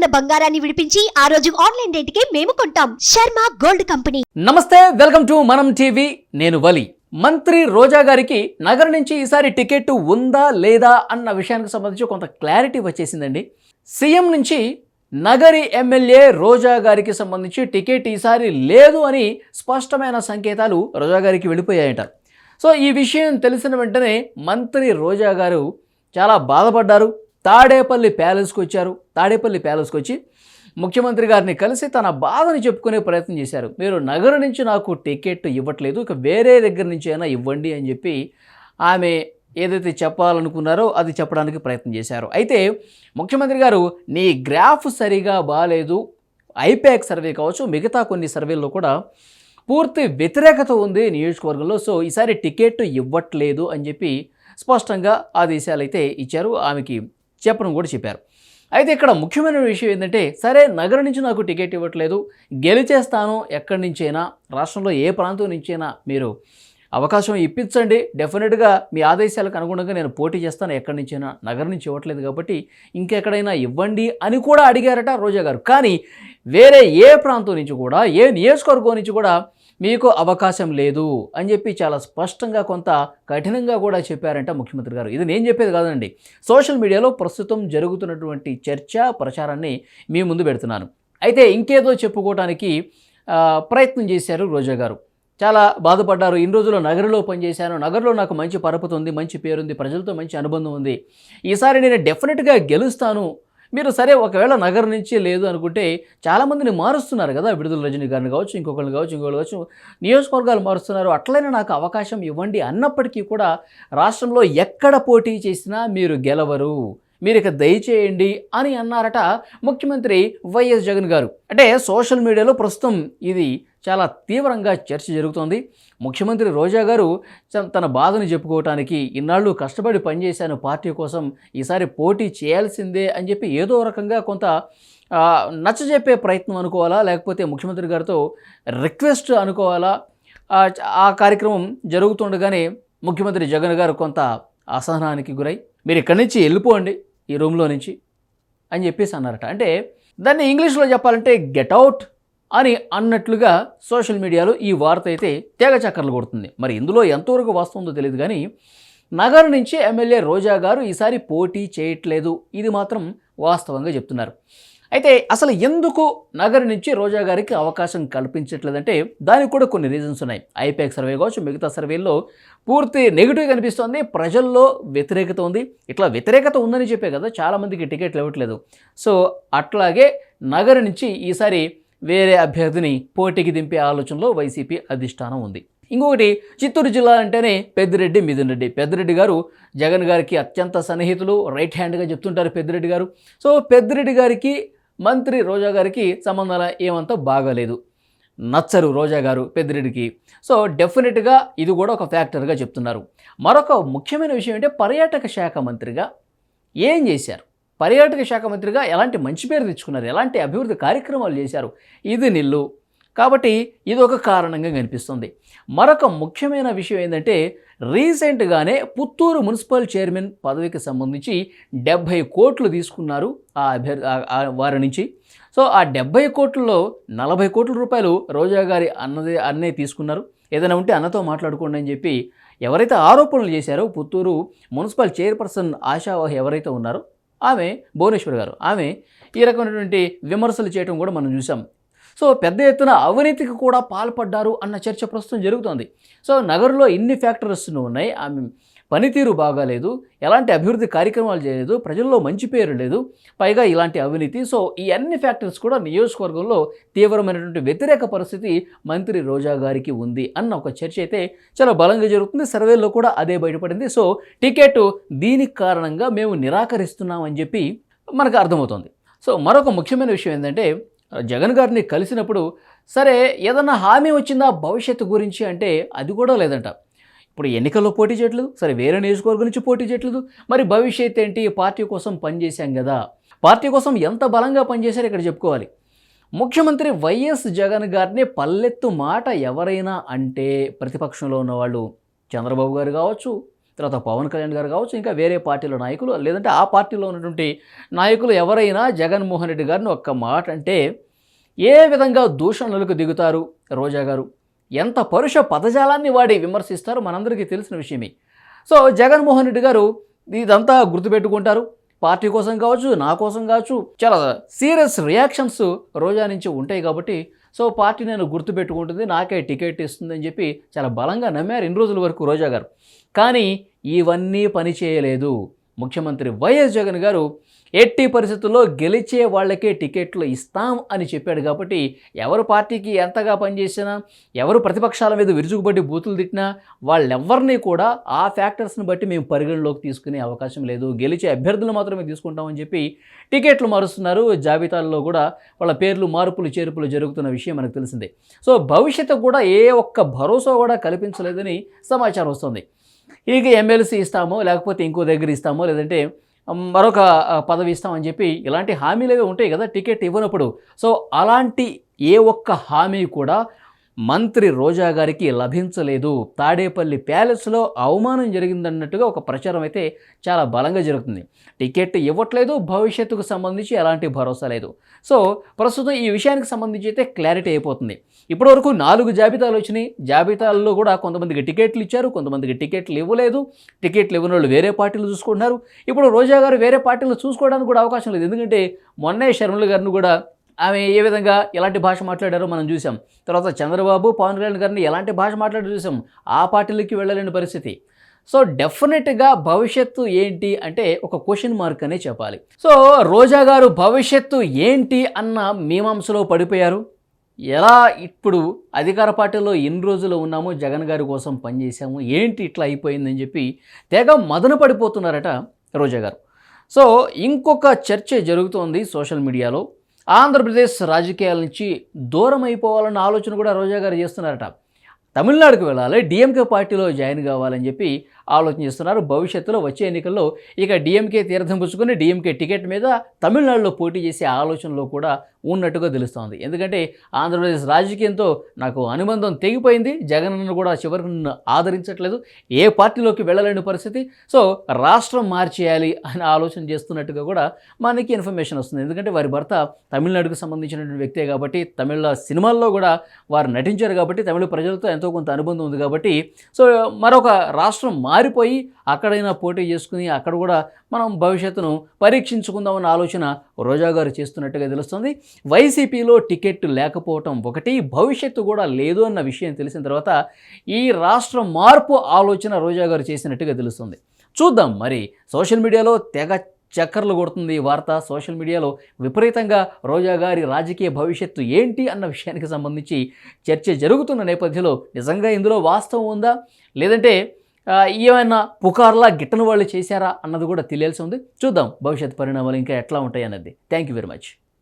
ఉన్న బంగారాన్ని విడిపించి ఆ రోజు ఆన్లైన్ రేటుకే మేము కొంటాం. Sharma gold company. నమస్తే వెల్కమ్ టు మనం టీవీ. నేను వలి. మంత్రి రోజా గారికి నగరం నుంచి ఈసారి టికెట్ ఉందా లేదా అన్న విషయానికి సంబంధించి కొంత క్లారిటీ వచ్చేసిందండి. సీఎం నుంచి నగరి ఎమ్మెల్యే రోజా గారికి సంబంధించి టికెట్ ఈసారి లేదు అని స్పష్టమైన సంకేతాలు రోజా గారికి వెళ్ళిపోయాయట. సో ఈ విషయం తెలిసిన వెంటనే మంత్రి రోజా గారు చాలా బాధపడ్డారు. తాడేపల్లి ప్యాలెస్కి వచ్చారు. తాడేపల్లి ప్యాలెస్కి వచ్చి ముఖ్యమంత్రి గారిని కలిసి తన బాధని చెప్పుకునే ప్రయత్నం చేశారు. మీరు నగరం నుంచి నాకు టికెట్ ఇవ్వట్లేదు ఇక వేరే దగ్గర నుంచి అయినా ఇవ్వండి అని చెప్పి ఆమె ఏదైతే చెప్పాలనుకున్నారో అది చెప్పడానికి ప్రయత్నం చేశారు. అయితే ముఖ్యమంత్రి గారు నీ గ్రాఫ్ సరిగా బాగాలేదు ఐపాక్ సర్వే కావచ్చు మిగతా కొన్ని సర్వేల్లో కూడా పూర్తి వ్యతిరేకత ఉంది నియోజకవర్గంలో సో ఈసారి టికెట్ ఇవ్వట్లేదు అని చెప్పి స్పష్టంగా ఆదేశాలు అయితే ఇచ్చారు. ఆమెకి చెప్పడం కూడా చెప్పారు. అయితే ఇక్కడ ముఖ్యమైన విషయం ఏంటంటే సరే నగరం నుంచి నాకు టికెట్ ఇవ్వట్లేదు గెలిచేస్తాను ఎక్కడి నుంచైనా రాష్ట్రంలో ఏ ప్రాంతం నుంచైనా మీరు అవకాశం ఇప్పించండి. డెఫినెట్గా మీ ఆదేశాలకు అనుగుణంగా నేను పోటీ చేస్తాను ఎక్కడి నుంచైనా నగరం నుంచి ఇవ్వట్లేదు కాబట్టి ఇంకెక్కడైనా ఇవ్వండి అని కూడా అడిగారట రోజా గారు. కానీ వేరే ఏ ప్రాంతం నుంచి కూడా ఏ నియోజకవర్గం నుంచి కూడా మీకు అవకాశం లేదు అని చెప్పి చాలా స్పష్టంగా కొంత కఠినంగా కూడా చెప్పారంట ముఖ్యమంత్రి గారు. ఇది నేను చెప్పేది కాదండి. సోషల్ మీడియాలో ప్రస్తుతం జరుగుతున్నటువంటి చర్చ ప్రచారాన్ని మీ ముందు పెడుతున్నాను. అయితే ఇంకేదో చెప్పుకోవడానికి ప్రయత్నం చేశారు రోజా గారు. చాలా బాధపడ్డారు. ఇన్ని రోజులు నగరంలో పనిచేశాను. నగరంలో నాకు మంచి పరపతి ఉంది మంచి పేరుంది ప్రజలతో మంచి అనుబంధం ఉంది. ఈసారి నేను డెఫినెట్గా గెలుస్తాను మీరు సరే ఒకవేళ నగరం నుంచి లేదు అనుకుంటే చాలామందిని మారుస్తున్నారు కదా విడుదల రజనీ గారిని కావచ్చు ఇంకొకరిని కావచ్చు ఇంకొకరు కావచ్చు. నియోజకవర్గాలు మారుస్తున్నారు. అట్లనే నాకు అవకాశం ఇవ్వండి అన్నప్పటికీ కూడా రాష్ట్రంలో ఎక్కడ పోటీ చేసినా మీరు గెలవరు. మీరు ఇక దయచేయండి అని అన్నారట ముఖ్యమంత్రి వైఎస్ జగన్ గారు. అంటే సోషల్ మీడియాలో ప్రస్తుతం ఇది చాలా తీవ్రంగా చర్చ జరుగుతోంది. ముఖ్యమంత్రి రోజా గారు తన బాధను చెప్పుకోవటానికి ఇన్నాళ్ళు కష్టపడి పనిచేశాను పార్టీ కోసం ఈసారి పోటీ చేయాల్సిందే అని చెప్పి ఏదో రకంగా కొంత నచ్చజెప్పే ప్రయత్నం అనుకోవాలా? లేకపోతే ముఖ్యమంత్రి గారితో రిక్వెస్ట్ అనుకోవాలా? ఆ, ఆ కార్యక్రమం జరుగుతుండగానే ముఖ్యమంత్రి జగన్ గారు కొంత అసహనానికి గురై మీరు ఇక్కడి నుంచి వెళ్ళిపోండి. ఈ రూమ్లో నుంచి అని చెప్పేసి అన్నారట. అంటే దాన్ని ఇంగ్లీష్లో చెప్పాలంటే గెట్ అవుట్ అని అన్నట్లుగా సోషల్ మీడియాలో ఈ వార్త అయితే తేగ చక్కర్లు కొడుతుంది. మరి ఇందులో ఎంతవరకు వస్తుందో తెలియదు కానీ నగర్ నుంచి ఎమ్మెల్యే రోజా గారు ఈసారి పోటీ చేయట్లేదు. ఇది మాత్రం వాస్తవంగా చెప్తున్నారు. అయితే అసలు ఎందుకు నగర్ నుంచి రోజా గారికి అవకాశం కల్పించట్లేదంటే దానికి కూడా కొన్ని రీజన్స్ ఉన్నాయి. ఐపీఎక్ సర్వే కావచ్చు మిగతా సర్వేల్లో పూర్తి నెగిటివ్ కనిపిస్తోంది ప్రజల్లో వ్యతిరేకత ఉంది. ఇట్లా వ్యతిరేకత ఉందని చెప్పే కదా చాలామందికి టికెట్లు ఇవ్వట్లేదు సో అట్లాగే నగర్ నుంచి ఈసారి వేరే అభ్యర్థిని పోటీకి దింపే ఆలోచనలో వైసీపీ అధిష్టానం ఉంది. ఇంకొకటి చిత్తూరు జిల్లా అంటేనే పెద్దిరెడ్డి మిథున్ రెడ్డి పెద్దిరెడ్డి గారు జగన్ గారికి అత్యంత సన్నిహితులు రైట్ హ్యాండ్గా చెప్తుంటారు పెద్దిరెడ్డి గారు. సో పెద్దిరెడ్డి గారికి మంత్రి రోజా గారికి సంబంధాలు ఏమంతా బాగాలేదు. నచ్చరు రోజా గారు పెద్దిరెడ్డికి. సో డెఫినెట్గా ఇది కూడా ఒక ఫ్యాక్టర్గా చెప్తున్నారు. మరొక ముఖ్యమైన విషయం ఏంటంటే పర్యాటక శాఖ మంత్రిగా ఏం చేశారు? పర్యాటక శాఖ మంత్రిగా ఎలాంటి మంచి పేరు తెచ్చుకున్నారు? ఎలాంటి అభివృద్ధి కార్యక్రమాలు చేశారు? ఇది నిల్లు. కాబట్టి ఇది ఒక కారణంగా కనిపిస్తుంది. మరొక ముఖ్యమైన విషయం ఏంటంటే రీసెంట్గానే పుత్తూరు మున్సిపల్ చైర్మన్ పదవికి సంబంధించి డెబ్భై కోట్లు తీసుకున్నారు ఆ అభ్యర్థి వారి నుంచి. సో ఆ డెబ్బై కోట్లలో నలభై కోట్ల రూపాయలు రోజా గారి అన్నదే అన్నే తీసుకున్నారు. ఏదైనా ఉంటే అన్నతో మాట్లాడుకోండి అని చెప్పి ఎవరైతే ఆరోపణలు చేశారో పుత్తూరు మున్సిపల్ చైర్పర్సన్ ఆశావాహి ఎవరైతే ఉన్నారో ఆమె భువనేశ్వర్ గారు ఆమె ఈ రకమైనటువంటి విమర్శలు చేయడం కూడా మనం చూసాం. సో పెద్ద ఎత్తున అవినీతికి కూడా పాల్పడ్డారు అన్న చర్చ ప్రస్తుతం జరుగుతోంది. సో నగరంలో ఇన్ని ఫ్యాక్టరీస్ను ఉన్నాయి. ఆమె పనితీరు బాగాలేదు ఎలాంటి అభివృద్ధి కార్యక్రమాలు చేయలేదు. ప్రజల్లో మంచి పేరు లేదు. పైగా ఇలాంటి అవినీతి. సో ఈ అన్ని ఫ్యాక్టర్స్ కూడా నియోజకవర్గంలో తీవ్రమైనటువంటి వ్యతిరేక పరిస్థితి మంత్రి రోజా గారికి ఉంది అన్న ఒక చర్చ అయితే చాలా బలంగా జరుగుతుంది. సర్వేలో కూడా అదే బయటపడింది. సో టికెట్ దీనికి కారణంగా మేము నిరాకరిస్తున్నామని చెప్పి మనకు అర్థమవుతుంది. సో మరొక ముఖ్యమైన విషయం ఏంటంటే జగన్ గారిని కలిసినప్పుడు సరే ఏదన్నా హామీ వచ్చిందా భవిష్యత్తు గురించి అంటే అది కూడా లేదంట. ఇప్పుడు ఎన్నికల్లో పోటీ చేయట్లేదు సరే వేరే నియోజకవర్గం నుంచి పోటీ చేయట్లేదు మరి భవిష్యత్ ఏంటి? పార్టీ కోసం పనిచేశాం కదా పార్టీ కోసం ఎంత బలంగా పనిచేశారో ఇక్కడ చెప్పుకోవాలి. ముఖ్యమంత్రి వైఎస్ జగన్ గారిని పల్లెత్తు మాట ఎవరైనా అంటే ప్రతిపక్షంలో ఉన్నవాళ్ళు చంద్రబాబు గారు కావచ్చు తర్వాత పవన్ కళ్యాణ్ గారు కావచ్చు ఇంకా వేరే పార్టీలో నాయకులు లేదంటే ఆ పార్టీలో ఉన్నటువంటి నాయకులు ఎవరైనా జగన్మోహన్ రెడ్డి గారిని ఒక్క మాట అంటే ఏ విధంగా దూషణలకు దిగుతారు రోజా గారు? ఎంత పరుష పదజాలాన్ని వాడి విమర్శిస్తారో మనందరికీ తెలిసిన విషయమే. సో జగన్మోహన్ రెడ్డి గారు ఇదంతా గుర్తుపెట్టుకుంటారు. పార్టీ కోసం కావచ్చు నా కోసం కావచ్చు చాలా సీరియస్ రియాక్షన్స్ రోజా నుంచి ఉంటాయి కాబట్టి సో పార్టీ నేను గుర్తుపెట్టుకుంటుంది నాకే టికెట్ ఇస్తుందని చెప్పి చాలా బలంగా నమ్మారు ఇన్ని రోజుల వరకు రోజా గారు. కానీ ఇవన్నీ పని చేయలేదు. ముఖ్యమంత్రి వైఎస్ జగన్ గారు ఎట్టి పరిస్థితుల్లో గెలిచే వాళ్ళకే టికెట్లు ఇస్తాం అని చెప్పాడు కాబట్టి ఎవరు పార్టీకి ఎంతగా పనిచేసినా ఎవరు ప్రతిపక్షాల మీద విరుచుకుపడి బూతులు తిట్టినా వాళ్ళెవ్వరిని కూడా ఆ ఫ్యాక్టర్స్ని బట్టి మేము పరిగణలోకి తీసుకునే అవకాశం లేదు. గెలిచే అభ్యర్థులు మాత్రమే తీసుకుంటామని చెప్పి టికెట్లు మారుస్తున్నారు. జాబితాల్లో కూడా వాళ్ళ పేర్లు మార్పులు చేర్పులు జరుగుతున్న విషయం మనకు తెలిసిందే. సో భవిష్యత్తు కూడా ఏ ఒక్క భరోసా కూడా కల్పించలేదని సమాచారం వస్తుంది. ఇక ఎమ్మెల్సీ ఇస్తామో లేకపోతే ఇంకో దగ్గర ఇస్తామో లేదంటే మరొక పదవి ఇస్తామని చెప్పి ఇలాంటి హామీలు ఉంటాయి కదా టికెట్ ఇవ్వనప్పుడు. సో అలాంటి ఏ ఒక్క హామీ కూడా మంత్రి రోజా గారికి లభించలేదు. తాడేపల్లి ప్యాలెస్లో అవమానం జరిగిందన్నట్టుగా ఒక ప్రచారం అయితే చాలా బలంగా జరుగుతుంది. టికెట్ ఇవ్వట్లేదు భవిష్యత్తుకు సంబంధించి ఎలాంటి భరోసా లేదు. సో ప్రస్తుతం ఈ విషయానికి సంబంధించి అయితే క్లారిటీ అయిపోతుంది. ఇప్పటివరకు నాలుగు జాబితాలు వచ్చినాయి. జాబితాల్లో కూడా కొంతమందికి టికెట్లు ఇచ్చారు కొంతమందికి టికెట్లు ఇవ్వలేదు. టికెట్లు ఇవ్వని వాళ్ళు వేరే పార్టీలు చూసుకుంటున్నారు. ఇప్పుడు రోజా గారు వేరే పార్టీలు చూసుకోవడానికి కూడా అవకాశం లేదు. ఎందుకంటే మొన్నే షర్మిల గారిని కూడా ఆమె ఏ విధంగా ఎలాంటి భాష మాట్లాడారో మనం చూసాం తర్వాత చంద్రబాబు పవన్ కళ్యాణ్ గారిని ఎలాంటి భాష మాట్లాడి చూసాం ఆ పార్టీలకి వెళ్ళలేని పరిస్థితి. సో డెఫినెట్గా భవిష్యత్తు ఏంటి అంటే ఒక క్వశ్చన్ మార్క్ అనే చెప్పాలి. సో రోజా గారు భవిష్యత్తు ఏంటి అన్న మీమాంసలో పడిపోయారు. ఎలా ఇప్పుడు అధికార పార్టీలో ఎన్ని రోజులు ఉన్నామో జగన్ గారి కోసం పనిచేసాము ఏంటి ఇట్లా అయిపోయిందని చెప్పి తెగ మదన పడిపోతున్నారట రోజా గారు. సో ఇంకొక చర్చ జరుగుతోంది సోషల్ మీడియాలో. ఆంధ్రప్రదేశ్ రాజకీయాల నుంచి దూరం అయిపోవాలన్న ఆలోచన కూడా రోజా గారు చేస్తున్నారట. తమిళనాడుకు వెళ్ళాలి డిఎంకే పార్టీలో జాయిన్ కావాలని చెప్పి ఆలోచన చేస్తున్నారు. భవిష్యత్తులో వచ్చే ఎన్నికల్లో ఇక డిఎంకే తీర్థం పుచ్చుకొని డిఎంకే టికెట్ మీద తమిళనాడులో పోటీ చేసే ఆలోచనలో కూడా ఉన్నట్టుగా తెలుస్తోంది. ఎందుకంటే ఆంధ్రప్రదేశ్ రాజకీయంతో నాకు అనుబంధం తెగిపోయింది. జగన్ కూడా చివరికి నన్ను ఆదరించట్లేదు. ఏ పార్టీలోకి వెళ్ళలేని పరిస్థితి. సో రాష్ట్రం మార్చేయాలి అని ఆలోచన చేస్తున్నట్టుగా కూడా మనకి ఇన్ఫర్మేషన్ వస్తుంది. ఎందుకంటే వారి భర్త తమిళనాడుకు సంబంధించినటువంటి వ్యక్తే కాబట్టి తమిళ సినిమాల్లో కూడా వారు నటించారు కాబట్టి తమిళ ప్రజలతో ఎంతో కొంత అనుబంధం ఉంది కాబట్టి సో మరొక రాష్ట్రం మారిపోయి అక్కడైనా పోటీ చేసుకుని అక్కడ కూడా మనం భవిష్యత్తును పరీక్షించుకుందామన్న ఆలోచన రోజా గారు చేస్తున్నట్టుగా తెలుస్తుంది. వైసీపీలో టికెట్ లేకపోవటం ఒకటి భవిష్యత్తు కూడా లేదు అన్న విషయం తెలిసిన తర్వాత ఈ రాష్ట్ర మార్పు ఆలోచన రోజా గారు చేసినట్టుగా తెలుస్తుంది. చూద్దాం మరి సోషల్ మీడియాలో తెగ చక్కర్లు కొడుతుంది ఈ వార్త. సోషల్ మీడియాలో విపరీతంగా రోజా గారి రాజకీయ భవిష్యత్తు ఏంటి అన్న విషయానికి సంబంధించి చర్చ జరుగుతున్న నేపథ్యంలో నిజంగా ఇందులో వాస్తవం ఉందా? లేదంటే ఏమైనా పుకార్లా గిట్టని వాళ్ళు చేశారా అన్నది కూడా తెలియాల్సి ఉంది. చూద్దాం. భవిష్యత్ పరిణామాలు ఇంకా ఎట్లా ఉంటాయి అన్నది. Thank you very much